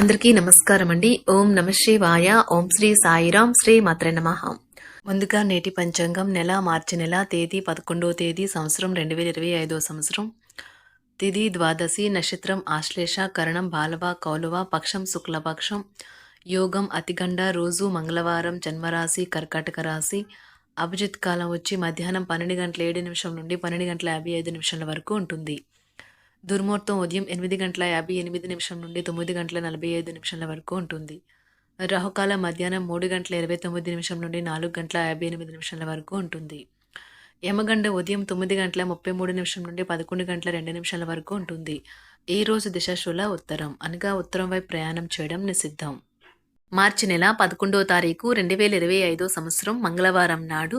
అందరికీ నమస్కారం అండి. ఓం నమ శివాయ. ఓం శ్రీ సాయిరాం శ్రీ మాత్ర నమ. ముందుగా నేటి పంచాంగం నెల మార్చి నెల తేదీ పదకొండవ తేదీ సంవత్సరం రెండు వేల ఇరవై ఐదో సంవత్సరం. తిది ద్వాదశి నక్షత్రం ఆశ్లేష కరణం బాలవ కౌలవ పక్షం శుక్లపక్షం యోగం అతిగండ రోజు మంగళవారం జన్మరాశి కర్కాటక రాశి అభిజిత్ కాలం వచ్చి మధ్యాహ్నం పన్నెండు గంటల ఏడు నిమిషం నుండి పన్నెండు గంటల యాభై ఐదు నిమిషాల వరకు ఉంటుంది. దుర్ముహూర్తం ఉదయం ఎనిమిది గంటల యాభై ఎనిమిది నిమిషం నుండి తొమ్మిది గంటల నలభై ఐదు నిమిషాల వరకు ఉంటుంది. రాహుకాల మధ్యాహ్నం మూడు గంటల ఇరవై తొమ్మిది నిమిషం నుండి నాలుగు గంటల యాభై ఎనిమిది నిమిషాల వరకు ఉంటుంది. యమగండ ఉదయం తొమ్మిది గంటల ముప్పై మూడు నిమిషం నుండి పదకొండు గంటల రెండు నిమిషాల వరకు ఉంటుంది. ఈ రోజు దిశాశూల ఉత్తరం అనగా ఉత్తరం వైపు ప్రయాణం చేయడం నిషిద్ధం. మార్చి నెల పదకొండవ తారీఖు రెండు వేల ఇరవై ఐదో సంవత్సరం మంగళవారం నాడు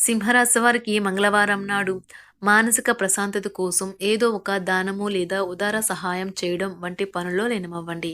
సింహరాశి వారికి మంగళవారం నాడు మానసిక ప్రశాంతత కోసం ఏదో ఒక దానము లేదా ఉదార సహాయం చేయడం వంటి పనుల్లో లేనమవ్వండి.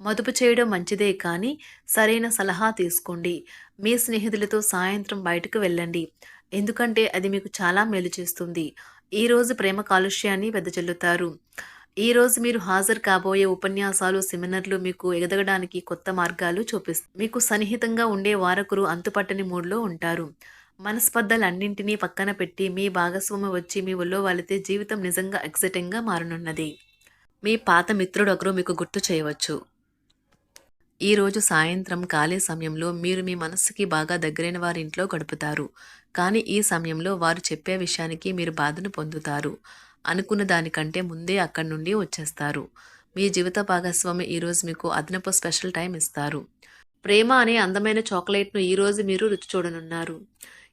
మదుపు చేయడం మంచిదే కానీ సరైన సలహా తీసుకోండి. మీ స్నేహితులతో సాయంత్రం బయటకు వెళ్ళండి. ఎందుకంటే అది మీకు చాలా మేలు చేస్తుంది. ఈరోజు ప్రేమ కాలుష్యాన్ని వెదజల్లుతారు. ఈరోజు మీరు హాజరు కాబోయే ఉపన్యాసాలు సెమినార్లు మీకు ఎదగడానికి కొత్త మార్గాలు చూపిస్తారు మీకు సన్నిహితంగా ఉండే వారకురు అంతుపట్టని మూడ్లో ఉంటారు. మనస్పర్ధలన్నింటినీ పక్కన పెట్టి మీ భాగస్వామి వచ్చి మీ ఒళ్ళో వాలితే జీవితం నిజంగా ఎక్సైటింగ్గా మారనున్నది. మీ పాత మిత్రుడు ఒకరు మీకు గుర్తు చేయవచ్చు. ఈరోజు సాయంత్రం ఖాళీ సమయంలో మీరు మీ మనస్సుకి బాగా దగ్గరైన వారి ఇంట్లో గడుపుతారు. కానీ ఈ సమయంలో వారు చెప్పే విషయానికి మీరు బాధను పొందుతారు. అనుకున్న దానికంటే ముందే అక్కడి నుండి వచ్చేస్తారు. మీ జీవిత భాగస్వామి ఈరోజు మీకు అదనపు స్పెషల్ టైం ఇస్తారు. ప్రేమ అనే అందమైన చాక్లెట్ను ఈరోజు మీరు రుచి చూడనున్నారు.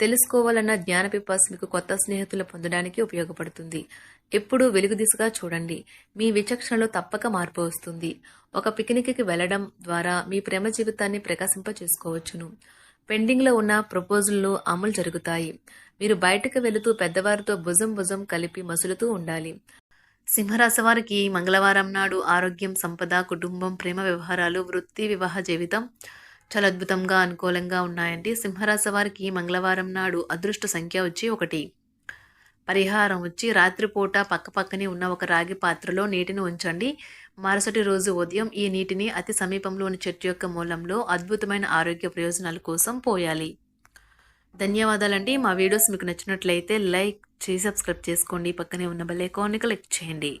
తెలుసుకోవాలన్న జ్ఞానపిపాస్ మీకు కొత్త స్నేహితులు పొందడానికి ఉపయోగపడుతుంది. ఎప్పుడూ వెలుగు దిశగా చూడండి. మీ విచక్షణలో తప్పక మార్పు వస్తుంది. ఒక పిక్నిక్కి వెళ్ళడం ద్వారా మీ ప్రేమ జీవితాన్ని ప్రకాశింప చేసుకోవచ్చును పెండింగ్లో ఉన్న ప్రపోజల్లు అమలు జరుగుతాయి. మీరు బయటకు వెళుతూ పెద్దవారితో భుజం భుజం కలిపి మసులుతూ ఉండాలి. సింహరాశి వారికి మంగళవారం నాడు ఆరోగ్యం సంపద కుటుంబం ప్రేమ వ్యవహారాలు వృత్తి వివాహ జీవితం చాలా అద్భుతంగా అనుకూలంగా ఉన్నాయండి. సింహరాశి వారికి మంగళవారం నాడు అదృష్ట సంఖ్య వచ్చి ఒకటి. పరిహారం వచ్చి రాత్రిపూట పక్కపక్కనే ఉన్న ఒక రాగి పాత్రలో నీటిని ఉంచండి. మరుసటి రోజు ఉదయం ఈ నీటిని అతి సమీపంలోని చెట్టు యొక్క మూలంలో అద్భుతమైన ఆరోగ్య ప్రయోజనాల కోసం పోయాలి. ధన్యవాదాలండి. మా వీడియోస్ మీకు నచ్చినట్లయితే లైక్ చేసి సబ్స్క్రైబ్ చేసుకోండి. పక్కనే ఉన్న బెల్ ఐకాన్ని క్లిక్ చేయండి.